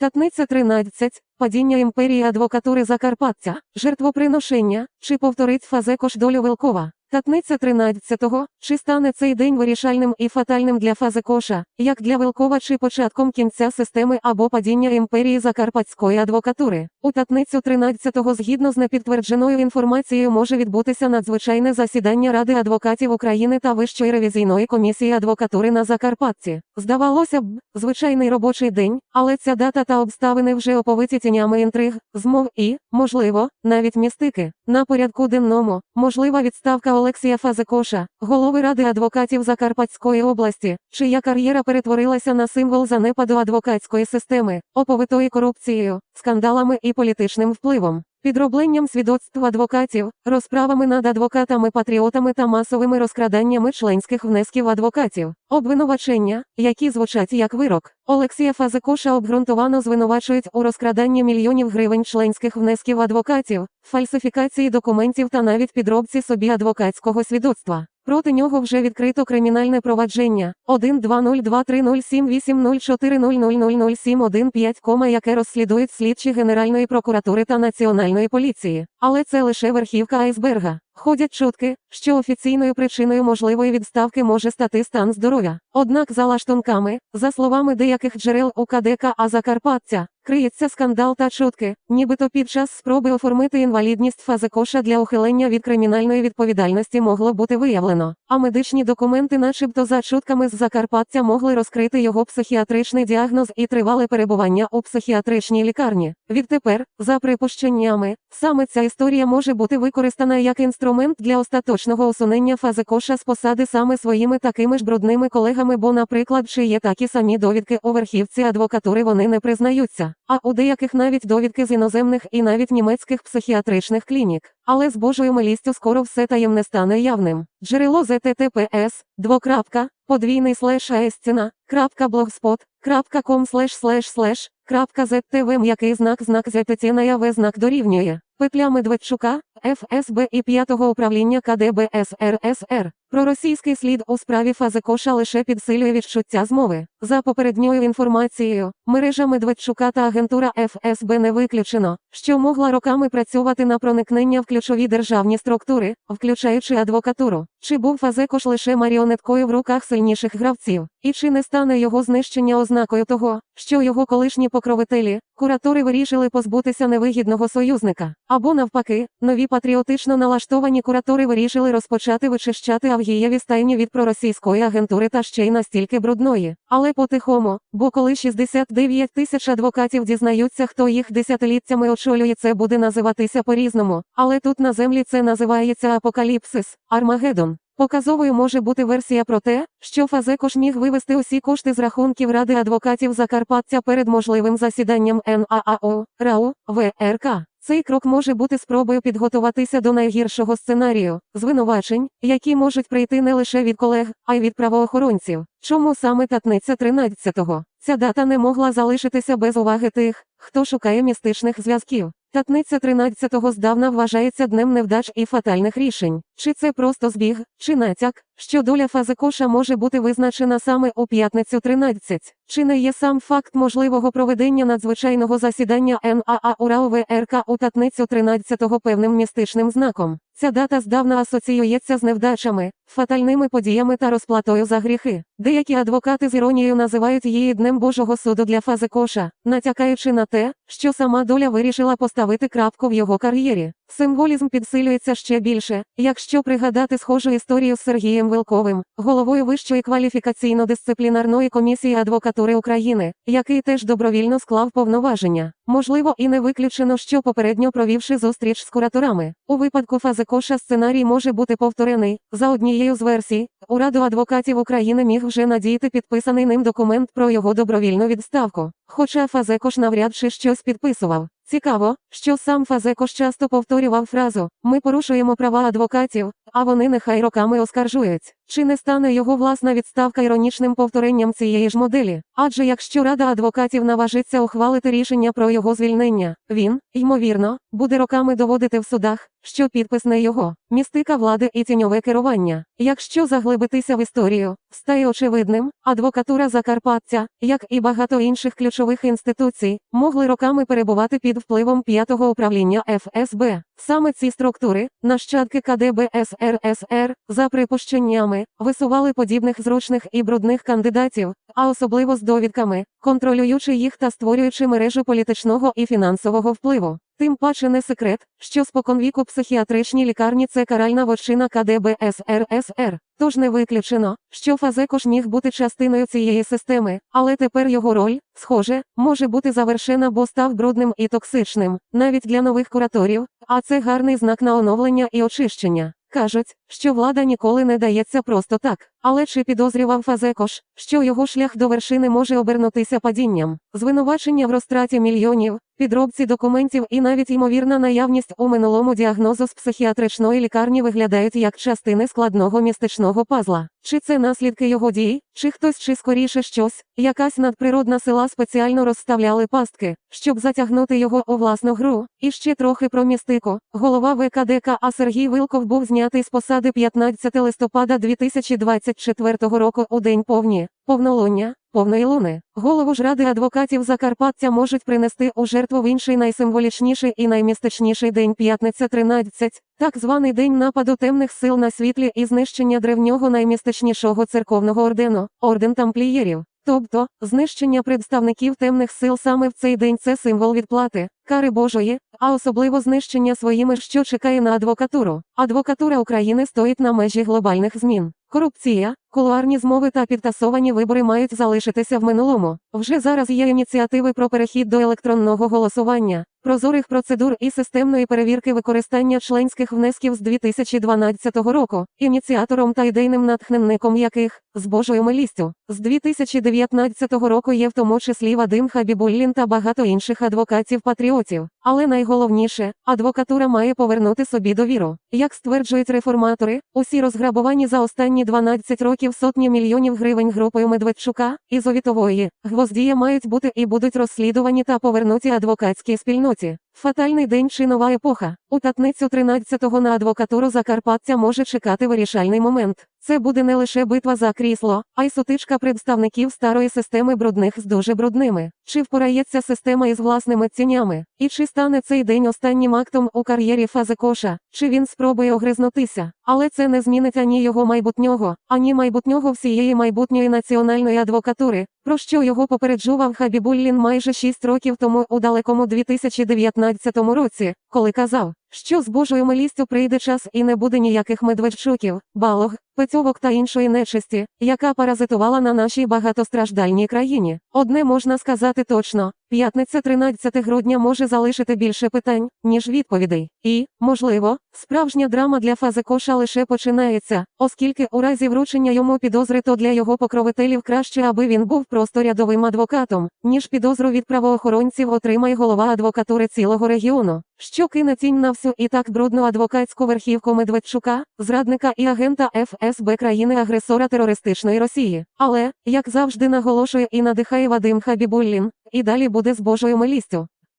Татниця 13. Падіння імперії адвокатури Закарпаття, жертвоприношення, чи повторить Фазекош долю Вилкова. Татниця 13-го, чи стане цей день вирішальним і фатальним для Фазекоша, як для Вилкова чи початком кінця системи або падіння імперії Закарпатської адвокатури. У татницю 13-го згідно з непідтвердженою інформацією може відбутися надзвичайне засідання Ради адвокатів України та Вищої ревізійної комісії адвокатури на Закарпатті. Здавалося б, звичайний робочий день, але ця дата та обставини вже оповиті тінями інтриг, змов і, можливо, навіть містики. На порядку денному, можлива відставка Олексія Фазекоша, голови Ради адвокатів Закарпатської області, чия кар'єра перетворилася на символ занепаду адвокатської системи, оповитої корупцією, скандалами і політичним впливом. Підробленням свідоцтв адвокатів, розправами над адвокатами-патріотами та масовими розкраданнями членських внесків адвокатів, обвинувачення, які звучать як вирок. Олексія Фазикоша обґрунтовано звинувачують у розкраданні мільйонів гривень членських внесків адвокатів, фальсифікації документів та навіть підробці собі адвокатського свідоцтва. Проти нього вже відкрито кримінальне провадження 12023078004000071 яке розслідують слідчі Генеральної прокуратури та Національної поліції. Але це лише верхівка айсберга. Ходять чутки, що офіційною причиною можливої відставки може стати стан здоров'я. Однак за лаштунками, за словами деяких джерел у КДК А Закарпаття, криється скандал та чутки, нібито під час спроби оформити інвалідність Фазекоша для ухилення від кримінальної відповідальності могло бути виявлено, а медичні документи, начебто за чутками з Закарпаття, могли розкрити його психіатричний діагноз і тривале перебування у психіатричній лікарні. Відтепер, за припущеннями, саме ця історія може бути використана як інструмент для остаточного усунення Фазекоша з посади саме своїми такими ж брудними колегами, бо, наприклад, чи є такі самі довідки у верхівці адвокатури вони не признаються, а у деяких навіть довідки з іноземних і навіть німецьких психіатричних клінік. Але з Божою милістю скоро все таємне стане явним. Джерело ZTTPS, двокрапка, подвійний слеш аестіна, крапка блогспот, крапка ком слеш слеш слеш, крапка ZTV м'який знак знак ZTTNA яв знак дорівнює. Петля Медведчука, ФСБ і 5-го управління КДБ СРСР. Проросійський слід у справі Фазекоша лише підсилює відчуття змови. За попередньою інформацією, мережа Медведчука та агентура ФСБ не виключено, що могла роками працювати на проникнення в ключові державні структури, включаючи адвокатуру. Чи був Фазекош лише маріонеткою в руках сильніших гравців, і чи не стане його знищення ознакою того, що його колишні покровителі, куратори вирішили позбутися невигідного союзника, або навпаки, нові патріотично налаштовані куратори вирішили розпочати вичищати Авгієві стайні від проросійської агентури та ще й настільки брудної. Але потихому, бо коли 69 тисяч адвокатів дізнаються, хто їх десятиліттями очолює, це буде називатися по-різному. Але тут на землі це називається апокаліпсис, Армагеддон. Показовою може бути версія про те, що Фазекош міг вивести усі кошти з рахунків Ради адвокатів Закарпаття перед можливим засіданням НААО, РАУ, ВРК. Цей крок може бути спробою підготуватися до найгіршого сценарію, звинувачень, які можуть прийти не лише від колег, а й від правоохоронців. Чому саме татниця 13-го? Ця дата не могла залишитися без уваги тих, хто шукає містичних зв'язків. Татниця 13-го здавна вважається днем невдач і фатальних рішень. Чи це просто збіг, чи натяк, що доля Фазекоша може бути визначена саме у п'ятницю 13? Чи не є сам факт можливого проведення надзвичайного засідання НАА УРА ВРК у татницю 13-го певним містичним знаком? Ця дата здавна асоціюється з невдачами, фатальними подіями та розплатою за гріхи. Деякі адвокати з іронією називають її Днем Божого суду для Фазекоша, натякаючи на те, що сама доля вирішила поставити крапку в його кар'єрі. Символізм підсилюється ще більше, якщо пригадати схожу історію з Сергієм Вилковим, головою Вищої кваліфікаційно-дисциплінарної комісії адвокатури України, який теж добровільно склав повноваження. Можливо, і не виключено, що попередньо провівши зустріч з кураторами. У випадку Фазекоша сценарій може бути повторений. За однією з версій, у Раду адвокатів України міг вже надійти підписаний ним документ про його добровільну відставку. Хоча Фазекош навряд чи щось підписував. Цікаво, що сам Фазекош часто повторював фразу Ми порушуємо права адвокатів, а вони нехай роками оскаржують. Чи не стане його власна відставка іронічним повторенням цієї ж моделі? Адже якщо Рада адвокатів наважиться ухвалити рішення про його звільнення, він, ймовірно, буде роками доводити в судах, що підпис не його, містика влади і тіньове керування. Якщо заглибитися в історію, стає очевидним, адвокатура Закарпаття, як і багато інших ключових інституцій, могли роками перебувати під впливом п'ятого управління ФСБ. Саме ці структури, нащадки КДБ СРСР, за припущеннями, висували подібних зручних і брудних кандидатів, а особливо з довідками, контролюючи їх та створюючи мережу політичного і фінансового впливу. Тим паче не секрет, що споконвіку психіатричні лікарні це каральна вочина КДБ СРСР. Тож не виключено, що Фазекош міг бути частиною цієї системи, але тепер його роль, схоже, може бути завершена, бо став брудним і токсичним, навіть для нових кураторів, а це гарний знак на оновлення і очищення. Кажуть, що влада ніколи не дається просто так. Але чи підозрював Фазекош, що його шлях до вершини може обернутися падінням? Звинувачення в розтраті мільйонів, підробці документів і навіть ймовірна наявність у минулому діагнозу з психіатричної лікарні виглядають як частини складного містичного пазла. Чи це наслідки його дій, чи хтось, чи скоріше щось, якась надприродна сила спеціально розставляли пастки, щоб затягнути його у власну гру. І ще трохи про містику. Голова ВКДК А Сергій Вилков був знятий з посади 15 листопада 2024 року у день повні, повнолуння, повної луни. Голову ж ради адвокатів Закарпаття можуть принести у жертву в інший найсимволічніший і наймістичніший день п'ятниця 13, так званий день нападу темних сил на світлі і знищення древнього наймістичнішого церковного ордену, орден тамплієрів. Тобто, знищення представників темних сил саме в цей день це символ відплати, кари Божої, а особливо знищення своїми, що чекає на адвокатуру. Адвокатура України стоїть на межі глобальних змін. Корупція, кулуарні змови та підтасовані вибори мають залишитися в минулому. Вже зараз є ініціативи про перехід до електронного голосування, прозорих процедур і системної перевірки використання членських внесків з 2012 року, ініціатором та ідейним натхненником яких, з Божою милістю, з 2019 року є в тому числі Вадим Хабібуллін та багато інших адвокатів-патріотів. Але найголовніше, адвокатура має повернути собі довіру. Як стверджують реформатори, усі розграбовані за останні 12 років сотні мільйонів гривень групою Медведчука і Зовітової, гвоздія мають бути і будуть розслідувані та повернуті адвокатській спільноті. Фатальний день чи нова епоха. У п'ятницю 13-го на адвокатуру Закарпаття може чекати вирішальний момент. Це буде не лише битва за крісло, а й сутичка представників старої системи брудних з дуже брудними. Чи впорається система із власними цінями? І чи стане цей день останнім актом у кар'єрі Фазекоша? Чи він спробує огризнутися? Але це не змінить ані його майбутнього, ані майбутнього всієї майбутньої національної адвокатури, про що його попереджував Хабібуллін майже 6 років тому у далекому 2019 році, коли казав, що з Божою милістю прийде час і не буде ніяких медведчуків, балог, пецьовок та іншої нечисті, яка паразитувала на нашій багатостраждальній країні. Одне можна сказати точно. П'ятниця 13 грудня може залишити більше питань, ніж відповідей. І, можливо, справжня драма для Фазекоша лише починається, оскільки у разі вручення йому підозри то для його покровителів краще, аби він був просто рядовим адвокатом, ніж підозру від правоохоронців отримає голова адвокатури цілого регіону, що кине тінь на всю і так брудну адвокатську верхівку Медведчука, зрадника і агента ФСБ країни-агресора терористичної Росії. Але, як завжди наголошує і надихає Вадим Хабібуллін, і далі буде з Божою милістю.